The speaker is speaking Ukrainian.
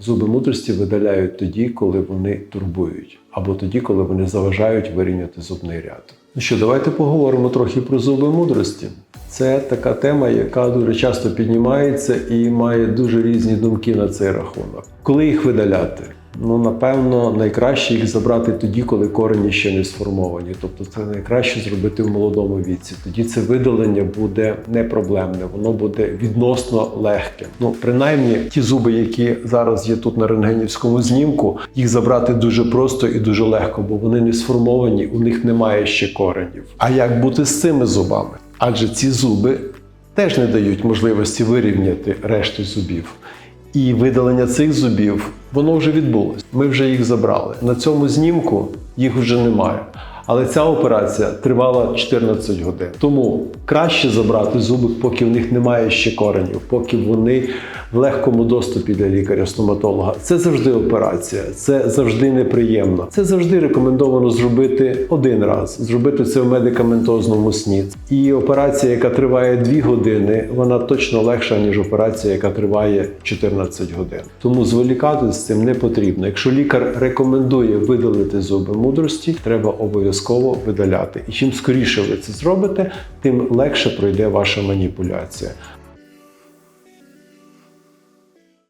Зуби мудрості видаляють тоді, коли вони турбують, або тоді, коли вони заважають вирівняти зубний ряд. Ну що, давайте поговоримо трохи про зуби мудрості. Це така тема, яка дуже часто піднімається і має дуже різні думки на цей рахунок. Коли їх видаляти? Ну, напевно, найкраще їх забрати тоді, коли корені ще не сформовані. Тобто це найкраще зробити в молодому віці. Тоді це видалення буде не проблемне, воно буде відносно легке. Ну, принаймні, ті зуби, які зараз є тут на рентгенівському знімку, їх забрати дуже просто і дуже легко, бо вони не сформовані, у них немає ще коренів. А як бути з цими зубами? Адже ці зуби теж не дають можливості вирівняти решту зубів. І видалення цих зубів воно вже відбулось. Ми вже їх забрали. На цьому знімку їх вже немає. Але ця операція тривала 14 годин. Тому краще забрати зуби, поки в них немає ще коренів, поки вони в легкому доступі для лікаря-стоматолога. Це завжди операція, це завжди неприємно. Це завжди рекомендовано зробити один раз, зробити це в медикаментозному сні. І операція, яка триває 2 години, вона точно легша, ніж операція, яка триває 14 годин. Тому зволікати з цим не потрібно. Якщо лікар рекомендує видалити зуби мудрості, треба обов'язково видаляти. І чим скоріше ви це зробите, тим легше пройде ваша маніпуляція.